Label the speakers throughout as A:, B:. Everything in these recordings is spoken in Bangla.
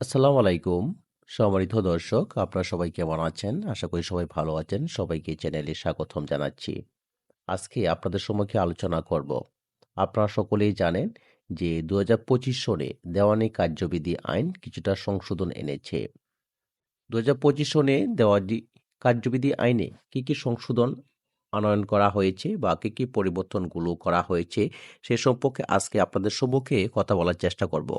A: আসসালামু আলাইকুম। সম্মানিত দর্শক, আপনারা সবাই কেমন আছেন? আশা করি সবাই ভালো আছেন। সবাইকে চ্যানেলে স্বাগতম জানাচ্ছি। আজকে আপনাদের সম্মুখে আলোচনা করব। আপনারা সকলেই জানেন যে দু হাজার পঁচিশ সনে দেওয়ানি কার্যবিধি আইন কিছুটা সংশোধন এনেছে। দু হাজার পঁচিশ সনে দেওয়ানি কার্যবিধি আইনে কি কি সংশোধন আনয়ন করা হয়েছে বা কী কী পরিবর্তনগুলো করা হয়েছে সে সম্পর্কে আজকে আপনাদের সম্মুখে কথা বলার চেষ্টা করব।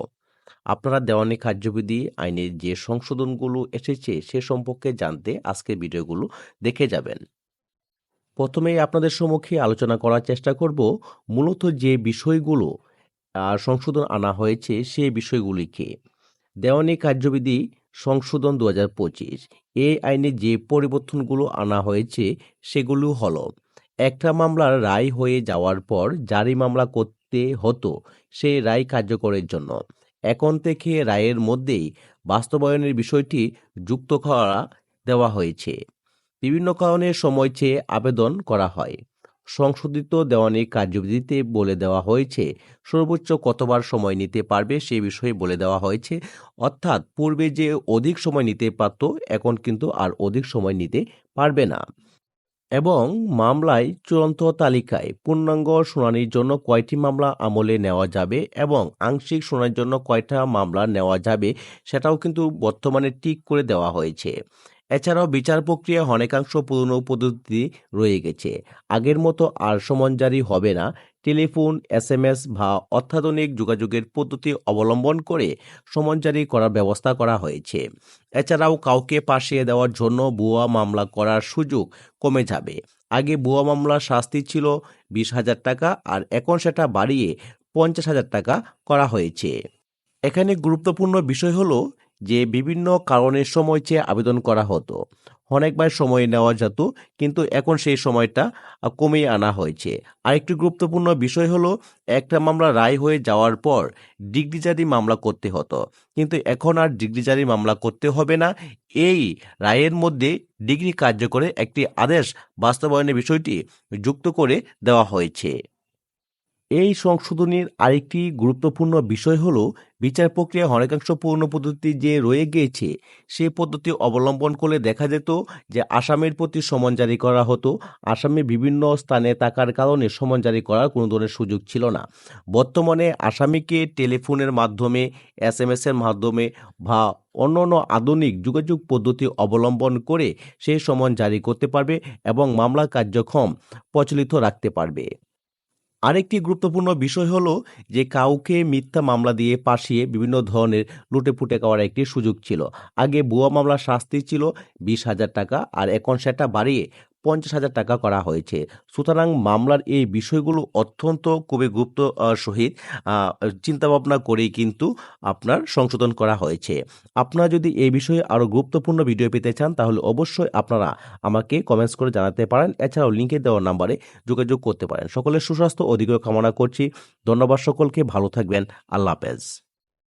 A: আপনারা দেওয়ানি কার্যবিধি আইনের যে সংশোধনগুলো এসেছে সে সম্পর্কে জানতে আজকের ভিডিওগুলো দেখে যাবেন। প্রথমেই আপনাদের সম্মুখে আলোচনা করার চেষ্টা করব মূলত যে বিষয়গুলো সংশোধন আনা হয়েছে সে বিষয়গুলিকে। দেওয়ানি কার্যবিধি সংশোধন দু হাজার পঁচিশ এই আইনে যে পরিবর্তনগুলো আনা হয়েছে সেগুলো হলো, একটা মামলার রায় হয়ে যাওয়ার পর জারি মামলা করতে হতো সেই রায় কার্যকরের জন্য। এখন থেকে রায়ের মধ্যেই বাস্তবায়নের বিষয়টি যুক্ত করা দেওয়া হয়েছে। বিভিন্ন কারণে সময় চেয়ে আবেদন করা হয়। সংশোধিত দেওয়ানি কার্যবিধিতে বলে দেওয়া হয়েছে, সর্বোচ্চ কতবার সময় নিতে পারবে সে বিষয়ে বলে দেওয়া হয়েছে। অর্থাৎ পূর্বে যে অধিক সময় নিতে পারত, এখন কিন্তু আর অধিক সময় নিতে পারবে না। এবং মামলায় চূড়ান্ত তালিকায় পূর্ণাঙ্গ শুনানির জন্য কয়টি মামলা আমলে নেওয়া যাবে এবং আংশিক শুনানির জন্য কয়টা মামলা নেওয়া যাবে সেটাও কিন্তু বর্তমানে ঠিক করে দেওয়া হয়েছে। এছাড়াও বিচার প্রক্রিয়া অনেকাংশ পুরনো পদ্ধতি রয়ে গেছে। আগের মতো আর সমন জারি হবে না। টেলিফোন এস এম এস বা অত্যাধুনিক যোগাযোগের পদ্ধতি অবলম্বন করে সমন জারি করার ব্যবস্থা করা হয়েছে। এছাড়াও কাউকে পাশিয়ে দেওয়ার জন্য ভুয়া মামলা করার সুযোগ কমে যাবে। আগে ভুয়া মামলার শাস্তি ছিল বিশ হাজার টাকা আর এখন সেটা বাড়িয়ে পঞ্চাশ হাজার টাকা করা হয়েছে। এখানে গুরুত্বপূর্ণ বিষয় হলো যে বিভিন্ন কারণের সময় চেয়ে আবেদন করা হতো। অনেকবার সময় নেওয়া যেত, কিন্তু এখন সেই সময়টা কমিয়ে আনা হয়েছে। আরেকটি গুরুত্বপূর্ণ বিষয় হলো, একটা মামলা রায় হয়ে যাওয়ার পর ডিগ্রি জারি মামলা করতে হতো। কিন্তু এখন আর ডিগ্রি জারি মামলা করতে হবে না। এই রায়ের মধ্যে ডিগ্রি কার্যকরে একটি আদেশ বাস্তবায়নের বিষয়টি যুক্ত করে দেওয়া হয়েছে। এই সংশোধনীর আরেকটি গুরুত্বপূর্ণ বিষয় হলো, বিচার প্রক্রিয়া অনেকাংশ পূর্ণ পদ্ধতি যে রয়ে গিয়েছে, সে পদ্ধতি অবলম্বন করলে দেখা যেত যে আসামের প্রতি সমন জারি করা হতো। আসামে বিভিন্ন স্থানে থাকার কারণে সমন জারি করার কোনো ধরনের সুযোগ ছিল না। বর্তমানে আসামিকে টেলিফোনের মাধ্যমে এস এম এর মাধ্যমে বা অন্যান্য আধুনিক যোগাযোগ পদ্ধতি অবলম্বন করে সে সমন জারি করতে পারবে এবং মামলা কার্যক্ষম প্রচলিত রাখতে পারবে। আরেকটি গুরুত্বপূর্ণ বিষয় হলো যে কাউকে মিথ্যা মামলা দিয়ে পাশিয়ে বিভিন্ন ধরনের লুটে পুটে খাওয়ার একটি সুযোগ ছিল। আগে ভুয়া মামলার শাস্তি ছিল বিশ হাজার টাকা আর এখন সেটা বাড়িয়ে পঞ্চাশ হাজার টাকা করা হয়েছে। সুতরাং মামলার এই বিষয়গুলো অত্যন্ত খুবই আহ, সহিত চিন্তাভাবনা করেই কিন্তু আপনার সংশোধন করা হয়েছে। আপনারা যদি এই বিষয়ে আরও গুরুত্বপূর্ণ ভিডিও পেতে চান তাহলে অবশ্যই আপনারা আমাকে কমেন্টস করে জানাতে পারেন। এছাড়াও লিঙ্কে দেওয়া নাম্বারে যোগাযোগ করতে পারেন। সকলের সুস্বাস্থ্য অধিক কামনা করছি। ধন্যবাদ সকলকে ভালো থাকবেন। আল্লাহ হাফেজ।